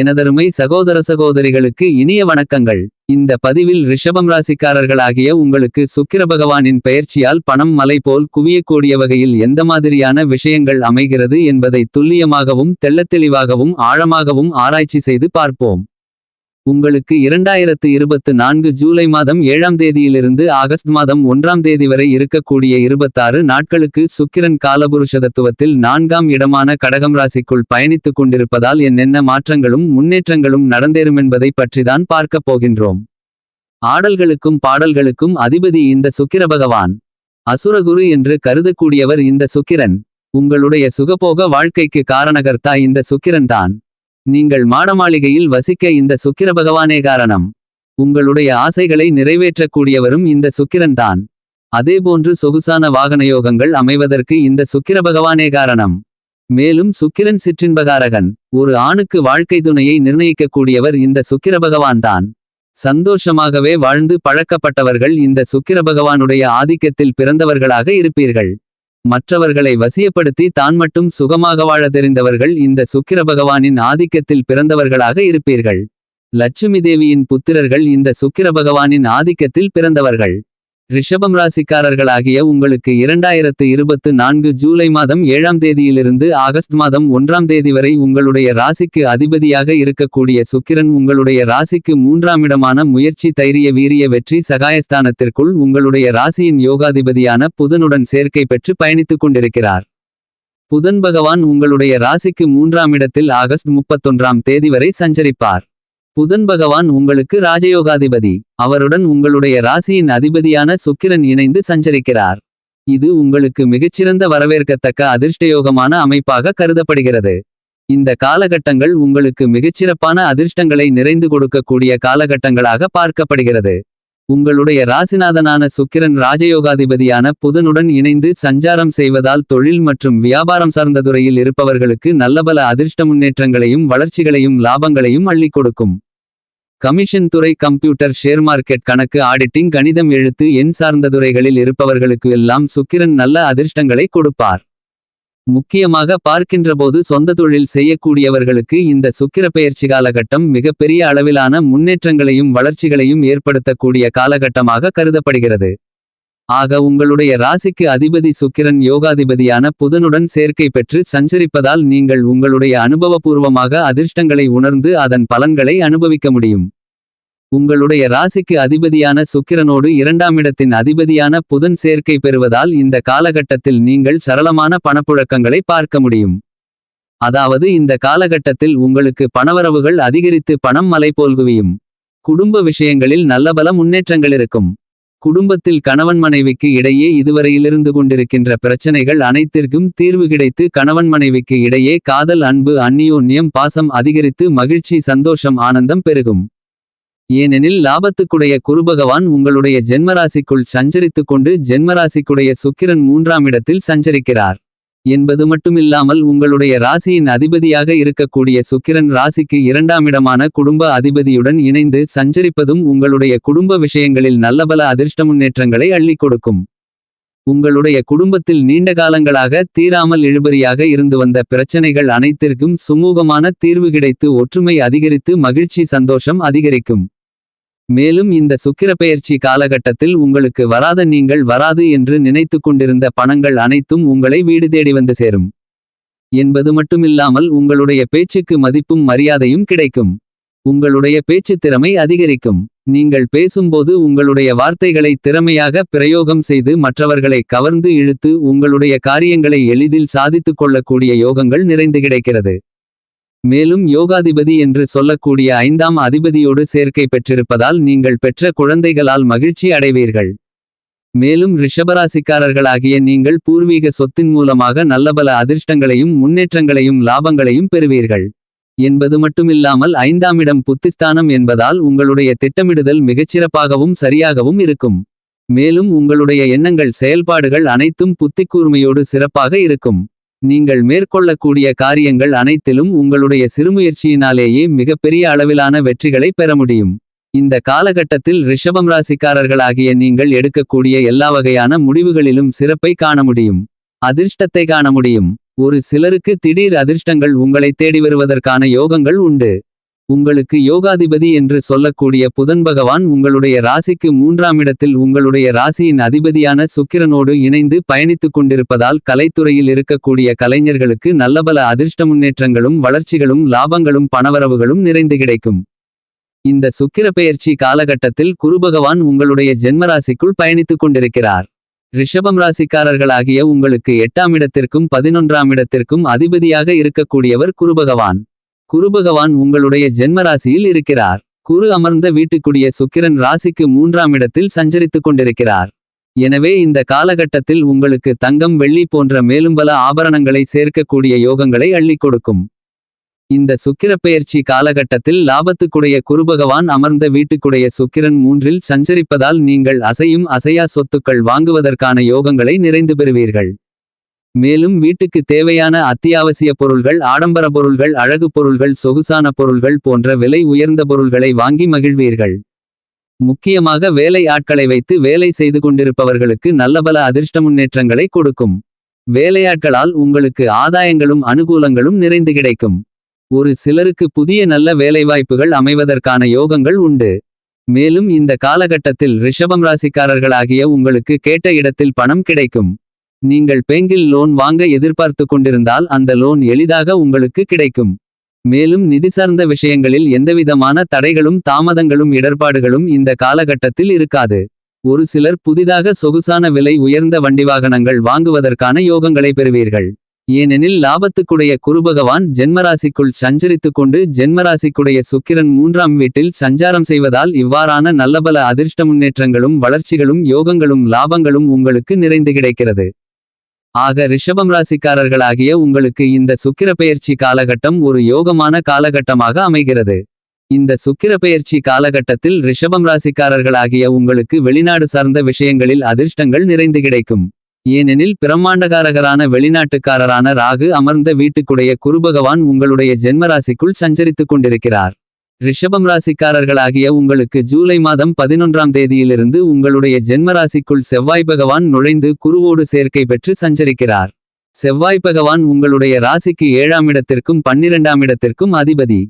எனதருமை சகோதர சகோதரிகளுக்கு இனிய வணக்கங்கள். இந்த பதிவில் ரிஷபம் ராசிக்காரர்களாகிய உங்களுக்கு சுக்கிர பகவானின் பெயர்ச்சியால் பணம் மலை போல் குவியக்கூடிய வகையில் எந்த மாதிரியான விஷயங்கள் அமைகிறது என்பதை துல்லியமாகவும் தெள்ளத்தெளிவாகவும் ஆழமாகவும் ஆராய்ச்சி செய்து பார்ப்போம். உங்களுக்கு இரண்டாயிரத்து இருபத்து நான்கு ஜூலை மாதம் ஏழாம் தேதியிலிருந்து ஆகஸ்ட் மாதம் ஒன்றாம் தேதி வரை இருக்கக்கூடிய இருபத்தாறு நாட்களுக்கு சுக்கிரன் காலபுருஷதத்துவத்தில் நான்காம் இடமான கடகம் ராசிக்குள் பயணித்துக் கொண்டிருப்பதால் என்னென்ன மாற்றங்களும் முன்னேற்றங்களும் நடந்தேறுமென்பதை பற்றிதான் பார்க்கப் போகின்றோம். ஆடல்களுக்கும் பாடல்களுக்கும் அதிபதி இந்த சுக்கிர பகவான். அசுரகுரு என்று கருதக்கூடியவர் இந்த சுக்கிரன். உங்களுடைய சுகபோக வாழ்க்கைக்கு காரணகர்த்தா இந்த சுக்கிரன்தான். நீங்கள் மாடமாளிகையில் வசிக்க இந்த சுக்கிர பகவானே காரணம். உங்களுடைய ஆசைகளை நிறைவேற்றக்கூடியவரும் இந்த சுக்கிரன்தான் அதேபோன்று சொகுசான வாகனயோகங்கள் அமைவதற்கு இந்த சுக்கிர பகவானே காரணம். மேலும் சுக்கிரன் சிற்றின்பகாரகன் ஒரு ஆணுக்கு வாழ்க்கை துணையை நிர்ணயிக்கக்கூடியவர் இந்த சுக்கிர பகவான்தான் சந்தோஷமாகவே வாழ்ந்து பழக்கப்பட்டவர்கள் இந்த சுக்கிர பகவானுடைய ஆதிக்கத்தில் பிறந்தவர்களாக இருப்பீர்கள். மற்றவர்களை வசியப்படுத்தி தான் மட்டும் சுகமாக வாழ தெரிந்தவர்கள் இந்த சுக்கிர பகவானின் ஆதிக்கத்தில் பிறந்தவர்களாக இருப்பீர்கள். லட்சுமி தேவியின் புத்திரர்கள் இந்த சுக்கிர பகவானின் ஆதிக்கத்தில் பிறந்தவர்கள். ரிஷபம் ராசிக்காரர்களாகிய உங்களுக்கு இரண்டாயிரத்து இருபத்து நான்கு ஜூலை மாதம் ஏழாம் தேதியிலிருந்து ஆகஸ்ட் மாதம் ஒன்றாம் தேதி வரை உங்களுடைய ராசிக்கு அதிபதியாக இருக்கக்கூடிய சுக்கிரன் உங்களுடைய ராசிக்கு மூன்றாம் இடமான முயற்சி தைரிய வீரிய வெற்றி சகாயஸ்தானத்திற்குள் உங்களுடைய ராசியின் யோகாதிபதியான புதனுடன் சேர்க்கை பெற்று பயணித்துக் கொண்டிருக்கிறார். புதன் பகவான் உங்களுடைய ராசிக்கு மூன்றாம் இடத்தில் ஆகஸ்ட் முப்பத்தொன்றாம் தேதி வரை சஞ்சரிப்பார். புதன் பகவான் உங்களுக்கு ராஜயோகாதிபதி. அவருடன் உங்களுடைய ராசியின் அதிபதியான சுக்கிரன் இணைந்து சஞ்சரிக்கிறார். இது உங்களுக்கு மிகச்சிறந்த வரவேற்கத்தக்க அதிர்ஷ்டயோகமான அமைப்பாக கருதப்படுகிறது. இந்த காலகட்டங்கள் உங்களுக்கு மிகச்சிறப்பான அதிர்ஷ்டங்களை நிறைந்து கொடுக்கக்கூடிய காலகட்டங்களாக பார்க்கப்படுகிறது. உங்களுடைய ராசிநாதனான சுக்கிரன் ராஜயோகாதிபதியான புதனுடன் இணைந்து சஞ்சாரம் செய்வதால் தொழில் மற்றும் வியாபாரம் சார்ந்த துறையில் இருப்பவர்களுக்கு நல்லபல அதிர்ஷ்ட முன்னேற்றங்களையும் வளர்ச்சிகளையும் லாபங்களையும் அள்ளிக் கொடுக்கும். கமிஷன் துறை கம்ப்யூட்டர் ஷேர் மார்க்கெட் கணக்கு ஆடிட்டிங் கணிதம் எழுத்து எண் சார்ந்த துறைகளில் இருப்பவர்களுக்கு எல்லாம் சுக்கிரன் நல்ல அதிர்ஷ்டங்களை கொடுப்பார். முக்கியமாக பார்க்கின்றபோது சொந்த தொழில் செய்யக்கூடியவர்களுக்கு இந்த சுக்கிர பெயர்ச்சி காலகட்டம் மிகப்பெரிய அளவிலான முன்னேற்றங்களையும் வளர்ச்சிகளையும் ஏற்படுத்தக்கூடிய காலகட்டமாக கருதப்படுகிறது. ஆக உங்களுடைய ராசிக்கு அதிபதி சுக்கிரன் யோகாதிபதியான புதனுடன் சேர்க்கை பெற்று சஞ்சரிப்பதால் நீங்கள் உங்களுடைய அனுபவபூர்வமாக அதிர்ஷ்டங்களை உணர்ந்து அதன் பலன்களை அனுபவிக்க முடியும். உங்களுடைய ராசிக்கு அதிபதியான சுக்கிரனோடு இரண்டாம் இடத்தின் அதிபதியான புதன் சேர்க்கை பெறுவதால் இந்த காலகட்டத்தில் நீங்கள் சரளமான பணப்புழக்கங்களை பார்க்க முடியும். அதாவது இந்த காலகட்டத்தில் உங்களுக்கு பணவரவுகள் அதிகரித்து பணம் மலை போல்குவியும். குடும்ப விஷயங்களில் நல்லபல முன்னேற்றங்கள் இருக்கும். குடும்பத்தில் கணவன் மனைவிக்கு இடையே இதுவரையிலிருந்து கொண்டிருக்கின்ற பிரச்சனைகள் அனைத்திற்கும் தீர்வு கிடைத்து கணவன் மனைவிக்கு இடையே காதல் அன்பு அந்நியோன்யம் பாசம் அதிகரித்து மகிழ்ச்சி சந்தோஷம் ஆனந்தம் பெருகும். ஏனெனில் லாபத்துக்குடைய குருபகவான் உங்களுடைய ஜென்மராசிக்குள் சஞ்சரித்துக் கொண்டு ஜென்மராசிக்குடைய சுக்கிரன் மூன்றாம் இடத்தில் சஞ்சரிக்கிறார். என்பது மட்டுமில்லாமல் உங்களுடைய ராசியின் அதிபதியாக இருக்கக்கூடிய சுக்கிரன் ராசிக்கு இரண்டாம் இடமான குடும்ப அதிபதியுடன் இணைந்து சஞ்சரிப்பதும் உங்களுடைய குடும்ப விஷயங்களில் நல்லபல அதிர்ஷ்ட முன்னேற்றங்களை அள்ளிக் கொடுக்கும். உங்களுடைய குடும்பத்தில் நீண்ட காலங்களாக தீராமல் இழுபறியாக இருந்து வந்த பிரச்சனைகள் அனைத்திற்கும் சுமூகமான தீர்வு கிடைத்து ஒற்றுமை அதிகரித்து மகிழ்ச்சி சந்தோஷம் அதிகரிக்கும். மேலும் இந்த சுக்கிரப்பெயர்ச்சி காலகட்டத்தில் உங்களுக்கு வராத நீங்கள் வராது என்று நினைத்துக் கொண்டிருந்த பணங்கள் அனைத்தும் உங்களை வீடு தேடி வந்து சேரும். என்பது மட்டுமில்லாமல் உங்களுடைய பேச்சுக்கு மதிப்பும் மரியாதையும் கிடைக்கும். உங்களுடைய பேச்சு திறமை அதிகரிக்கும். நீங்கள் பேசும்போது உங்களுடைய வார்த்தைகளை திறமையாக பிரயோகம் செய்து மற்றவர்களை கவர்ந்து இழுத்து உங்களுடைய காரியங்களை எளிதில் சாதித்துக் கொள்ளக்கூடிய யோகங்கள் நிறைந்து கிடைக்கிறது. மேலும் யோகாதிபதி என்று சொல்லக்கூடிய ஐந்தாம் அதிபதியோடு சேர்க்கை பெற்றிருப்பதால் நீங்கள் பெற்ற குழந்தைகளால் மகிழ்ச்சி அடைவீர்கள். மேலும் ரிஷபராசிக்காரர்களாகிய நீங்கள் பூர்வீக சொத்தின் மூலமாக நல்லபல அதிர்ஷ்டங்களையும் முன்னேற்றங்களையும் லாபங்களையும் பெறுவீர்கள். என்பது மட்டுமில்லாமல் ஐந்தாம் இடம் புத்திஸ்தானம் என்பதால் உங்களுடைய திட்டமிடுதல் மிகச்சிறப்பாகவும் சரியாகவும் இருக்கும். மேலும் உங்களுடைய எண்ணங்கள் செயல்பாடுகள் அனைத்தும் புத்திக்கூர்மையோடு சிறப்பாக இருக்கும். நீங்கள் மேற்கொள்ளக்கூடிய காரியங்கள் அனைத்திலும் உங்களுடைய சிறுமுயற்சியினாலேயே மிகப்பெரிய அளவிலான வெற்றிகளை பெற முடியும். இந்த காலகட்டத்தில் ரிஷபம் ராசிக்காரர்களாகிய நீங்கள் எடுக்கக்கூடிய எல்லா வகையான முடிவுகளிலும் சிறப்பை காண முடியும். அதிர்ஷ்டத்தை காண முடியும். ஒரு சிலருக்கு திடீர் அதிர்ஷ்டங்கள் உங்களை தேடி வருவதற்கான யோகங்கள் உண்டு. உங்களுக்கு யோகாதிபதி என்று சொல்லக்கூடிய புதன் பகவான் உங்களுடைய ராசிக்கு மூன்றாம் இடத்தில் உங்களுடைய ராசியின் அதிபதியான சுக்கிரனோடு இணைந்து பயணித்துக் கொண்டிருப்பதால் கலைத்துறையில் இருக்கக்கூடிய கலைஞர்களுக்கு நல்லபல அதிர்ஷ்ட முன்னேற்றங்களும் வளர்ச்சிகளும் லாபங்களும் பணவரவுகளும் நிறைந்து கிடைக்கும். இந்த சுக்கிர பெயர்ச்சி காலகட்டத்தில் குருபகவான் உங்களுடைய ஜென்மராசிக்குள் பயணித்துக் கொண்டிருக்கிறார். ரிஷபம் ராசிக்காரர்களாகிய உங்களுக்கு எட்டாம் இடத்திற்கும் பதினொன்றாம் இடத்திற்கும் அதிபதியாக இருக்கக்கூடியவர் குருபகவான் குருபகவான் உங்களுடைய ஜென்மராசியில் இருக்கிறார். குரு அமர்ந்த வீட்டுக்குடிய சுக்கிரன் ராசிக்கு மூன்றாம் இடத்தில் சஞ்சரித்துக் கொண்டிருக்கிறார். எனவே இந்த காலகட்டத்தில் உங்களுக்கு தங்கம் வெள்ளி போன்ற மேலும் பல ஆபரணங்களை சேர்க்கக்கூடிய யோகங்களை அள்ளிக் கொடுக்கும். இந்த சுக்கிரப்பெயர்ச்சி காலகட்டத்தில் லாபத்துக்குடைய குருபகவான் அமர்ந்த வீட்டுக்குடைய சுக்கிரன் மூன்றில் சஞ்சரிப்பதால் நீங்கள் அசையும் அசையா சொத்துக்கள் வாங்குவதற்கான யோகங்களை நிறைந்து பெறுவீர்கள். மேலும் வீட்டுக்கு தேவையான அத்தியாவசிய பொருள்கள் ஆடம்பர பொருள்கள் அழகு பொருள்கள் சொகுசான பொருள்கள் போன்ற விலை உயர்ந்த பொருள்களை வாங்கி மகிழ்வீர்கள். முக்கியமாக வேலை ஆட்களை வைத்து வேலை செய்து கொண்டிருப்பவர்களுக்கு நல்லபல அதிர்ஷ்ட முன்னேற்றங்களை கொடுக்கும். வேலையாட்களால் உங்களுக்கு ஆதாயங்களும் அனுகூலங்களும் நிறைந்து கிடைக்கும். ஒரு சிலருக்கு புதிய நல்ல வேலைவாய்ப்புகள் அமைவதற்கான யோகங்கள் உண்டு. மேலும் இந்த காலகட்டத்தில் ரிஷபம் ராசிக்காரர்களாகிய உங்களுக்கு கேட்ட இடத்தில் பணம் கிடைக்கும். நீங்கள் பேங்கில் லோன் வாங்க எதிர்பார்த்து கொண்டிருந்தால் அந்த லோன் எளிதாக உங்களுக்கு கிடைக்கும். மேலும் நிதி சார்ந்த விஷயங்களில் எந்தவிதமான தடைகளும் தாமதங்களும் இடர்பாடுகளும் இந்த காலகட்டத்தில் இருக்காது. ஒரு சிலர் புதிதாக சொகுசான விலை உயர்ந்த வண்டி வாகனங்கள் வாங்குவதற்கான யோகங்களை பெறுவீர்கள். ஏனெனில் லாபத்துக்குடைய குருபகவான் ஜென்மராசிக்குள் சஞ்சரித்துக் கொண்டு ஜென்மராசிக்குடைய சுக்கிரன் மூன்றாம் வீட்டில் சஞ்சாரம் செய்வதால் இவ்வாறான நல்லபல அதிர்ஷ்ட முன்னேற்றங்களும் வளர்ச்சிகளும் யோகங்களும் லாபங்களும் உங்களுக்கு நிறைந்து கிடைக்கிறது. ஆக ரிஷபம் ராசிக்காரர்களாகிய உங்களுக்கு இந்த சுக்கிர பெயர்ச்சி காலகட்டம் ஒரு யோகமான காலகட்டமாக அமைகிறது. இந்த சுக்கிர பெயர்ச்சி காலகட்டத்தில் ரிஷபம் ராசிக்காரர்களாகிய உங்களுக்கு வெளிநாடு சார்ந்த விஷயங்களில் அதிர்ஷ்டங்கள் நிறைந்து கிடைக்கும். ஏனெனில் பிரம்மாண்டகாரகரான வெளிநாட்டுக்காரரான ராகு அமர்ந்த வீட்டுக்குடைய குருபகவான் உங்களுடைய ஜென்மராசிக்குள் சஞ்சரித்துக் கொண்டிருக்கிறார். ரிஷபம் ராசிக்காரர்களாகிய உங்களுக்கு ஜூலை மாதம் பதினொன்றாம் தேதியிலிருந்து உங்களுடைய ஜென்மராசிக்குள் செவ்வாய் பகவான் நுழைந்து குருவோடு சேர்க்கை பெற்று சஞ்சரிக்கிறார். செவ்வாய் பகவான் உங்களுடைய ராசிக்கு ஏழாம் இடத்திற்கும் பன்னிரெண்டாம் இடத்திற்கும் அதிபதி.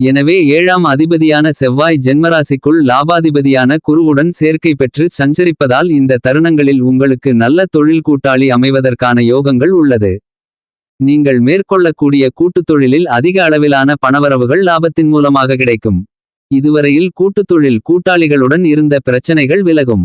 எனவே ஏழாம் அதிபதியான செவ்வாய் ஜென்மராசிக்குள் லாபாதிபதியான குருவுடன் சேர்க்கை பெற்று சஞ்சரிப்பதால் இந்த தருணங்களில் உங்களுக்கு நல்ல தொழில் கூட்டாளி அமைவதற்கான யோகங்கள் உள்ளது. நீங்கள் மேற்கொள்ளக்கூடிய கூட்டுத் தொழிலில் அதிக அளவிலான பணவரவுகள் லாபத்தின் மூலமாக கிடைக்கும். இதுவரையில் கூட்டுத் தொழில் கூட்டாளிகளுடன் இருந்த பிரச்சனைகள் விலகும்.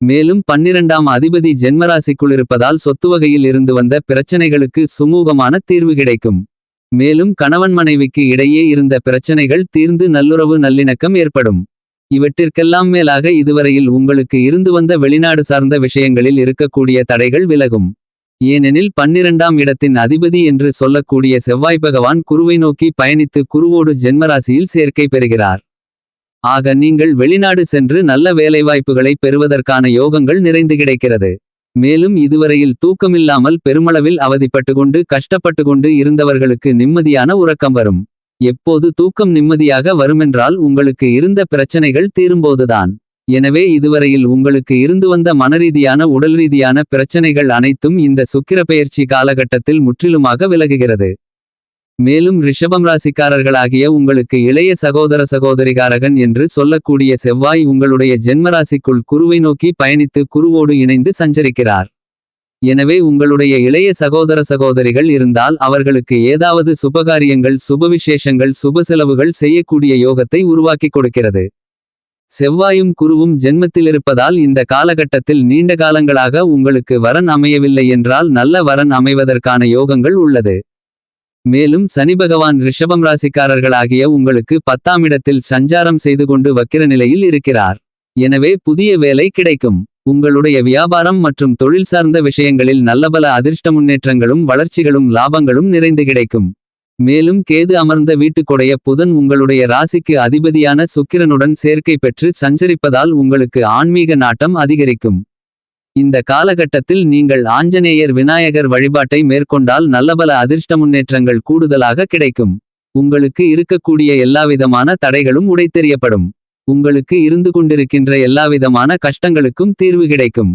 மேலும் பன்னிரண்டாம் அதிபதி ஜென்மராசிக்குள் இருப்பதால் சொத்து வகையில் இருந்து வந்த பிரச்சனைகளுக்கு சுமூகமான தீர்வு கிடைக்கும். மேலும் கணவன் மனைவிக்கு இடையே இருந்த பிரச்சனைகள் தீர்ந்து நல்லுறவு நல்லிணக்கம் ஏற்படும். இவற்றிற்கெல்லாம் மேலாக இதுவரையில் உங்களுக்கு இருந்து வந்த வெளிநாடு சார்ந்த விஷயங்களில் இருக்கக்கூடிய தடைகள் விலகும். ஏனெனில் பன்னிரண்டாம் இடத்தின் அதிபதி என்று சொல்லக்கூடிய செவ்வாய் பகவான் குருவை நோக்கி பயணித்து குருவோடு ஜென்மராசியில் சேர்க்கை பெறுகிறார். ஆக நீங்கள் வெளிநாடு சென்று நல்ல வேலைவாய்ப்புகளை பெறுவதற்கான யோகங்கள் நிறைந்து கிடைக்கிறது. மேலும் இதுவரையில் தூக்கமில்லாமல் பெருமளவில் அவதிப்பட்டு கொண்டு கஷ்டப்பட்டு கொண்டு இருந்தவர்களுக்கு நிம்மதியான உறக்கம் வரும். எப்போது தூக்கம் நிம்மதியாக வருமென்றால் உங்களுக்கு இருந்த பிரச்சனைகள் தீரும்போதுதான். எனவே இதுவரையில் உங்களுக்கு இருந்து வந்த மனரீதியான உடல்ரீதியான பிரச்சனைகள் அனைத்தும் இந்த சுக்கிர பெயர்ச்சி காலகட்டத்தில் முற்றிலுமாக விலகுகிறது. மேலும் ரிஷபம் ராசிக்காரர்களாகிய உங்களுக்கு இளைய சகோதர சகோதரிகாரகன் என்று சொல்லக்கூடிய செவ்வாய் உங்களுடைய ஜென்மராசிக்குள் குருவை நோக்கி பயணித்து குருவோடு இணைந்து சஞ்சரிக்கிறார். எனவே உங்களுடைய இளைய சகோதர சகோதரிகள் இருந்தால் அவர்களுக்கு ஏதாவது சுபகாரியங்கள் சுபவிசேஷங்கள் சுப செலவுகள் செய்யக்கூடிய யோகத்தை உருவாக்கிக் கொடுக்கிறது. செவ்வாயும் குருவும் ஜென்மத்திலிருப்பதால் இந்த காலகட்டத்தில் நீண்ட காலங்களாக உங்களுக்கு வரன் அமையவில்லை என்றால் நல்ல வரன் அமைவதற்கான யோகங்கள் உள்ளது. மேலும் சனி பகவான் ரிஷபம் ராசிக்காரர்களாகிய உங்களுக்கு பத்தாம் இடத்தில் சஞ்சாரம் செய்து கொண்டு வக்கிர நிலையில் இருக்கிறார். எனவே புதிய வேலை கிடைக்கும். உங்களுடைய வியாபாரம் மற்றும் தொழில் சார்ந்த விஷயங்களில் நல்லபல அதிர்ஷ்ட முன்னேற்றங்களும் வளர்ச்சிகளும் லாபங்களும் நிறைந்து கிடைக்கும். மேலும் கேது அமர்ந்த வீட்டுக்கொடைய புதன் உங்களுடைய ராசிக்கு அதிபதியான சுக்கிரனுடன் சேர்க்கை பெற்று சஞ்சரிப்பதால் உங்களுக்கு ஆன்மீக நாட்டம் அதிகரிக்கும். இந்த காலகட்டத்தில் நீங்கள் ஆஞ்சநேயர் விநாயகர் வழிபாட்டை மேற்கொண்டால் நல்லபல அதிர்ஷ்ட முன்னேற்றங்கள் கூடுதலாக கிடைக்கும். உங்களுக்கு இருக்கக்கூடிய எல்லாவிதமான தடைகளும் உடைத்தெறியப்படும். உங்களுக்கு இருந்து கொண்டிருக்கின்ற எல்லாவிதமான கஷ்டங்களுக்கும் தீர்வு கிடைக்கும்.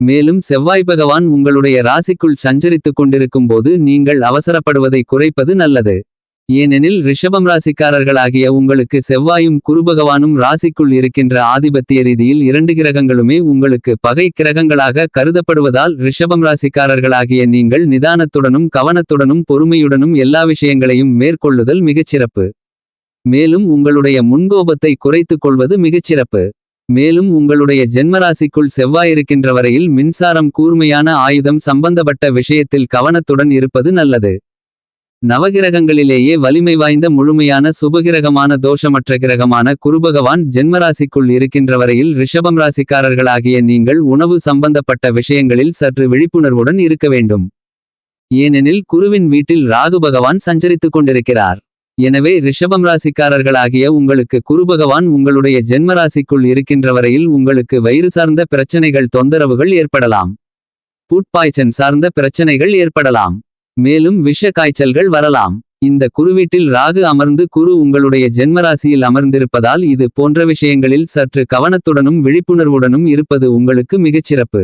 மேலும் செவ்வாய் பகவான் உங்களுடைய ராசிக்குள் சஞ்சரித்துக் கொண்டிருக்கும் போது நீங்கள் அவசரப்படுவதை குறைப்பது நல்லது. ஏனெனில் ரிஷபம் ராசிக்காரர்களாகிய உங்களுக்கு செவ்வாயும் குருபகவானும் ராசிக்குள் இருக்கின்ற ஆதிபத்திய ரீதியில் இரண்டு கிரகங்களுமே உங்களுக்கு பகை கிரகங்களாக கருதப்படுவதால் ரிஷபம் ராசிக்காரர்களாகிய நீங்கள் நிதானத்துடனும் கவனத்துடனும் பொறுமையுடனும் எல்லா விஷயங்களையும் மேற்கொள்ளுதல் மிகச்சிறப்பு. மேலும் உங்களுடைய முன்கோபத்தை குறைத்துக் கொள்வது மிகச்சிறப்பு. மேலும் உங்களுடைய ஜென்மராசிக்குள் செவ்வாயிருக்கின்ற வரையில் மின்சாரம் கூர்மையான ஆயுதம் சம்பந்தப்பட்ட விஷயத்தில் கவனத்துடன் இருப்பது நல்லது. நவகிரகங்களிலேயே வலிமை வாய்ந்த முழுமையான சுபகிரகமான தோஷமற்ற கிரகமான குருபகவான் ஜென்மராசிக்குள் இருக்கின்ற வரையில் ரிஷபம் ராசிக்காரர்களாகிய நீங்கள் உணவு சம்பந்தப்பட்ட விஷயங்களில் சற்று விழிப்புணர்வுடன் இருக்க வேண்டும். ஏனெனில் குருவின் வீட்டில் ராகு பகவான் சஞ்சரித்துக் கொண்டிருக்கிறார். எனவே ரிஷபம் ராசிக்காரர்களாகிய உங்களுக்கு குருபகவான் உங்களுடைய ஜென்மராசிக்குள் இருக்கின்ற வரையில் உங்களுக்கு வயிறு சார்ந்த பிரச்சனைகள் தொந்தரவுகள் ஏற்படலாம். புட்பாய்ச்சன் சார்ந்த பிரச்சனைகள் ஏற்படலாம். மேலும் விஷ காய்ச்சல்கள் வரலாம். இந்த குருவீட்டில் ராகு அமர்ந்து குரு உங்களுடைய ஜென்மராசியில் அமர்ந்திருப்பதால் இது போன்ற விஷயங்களில் சற்று கவனத்துடனும் விழிப்புணர்வுடனும் இருப்பது உங்களுக்கு மிகச்சிறப்பு.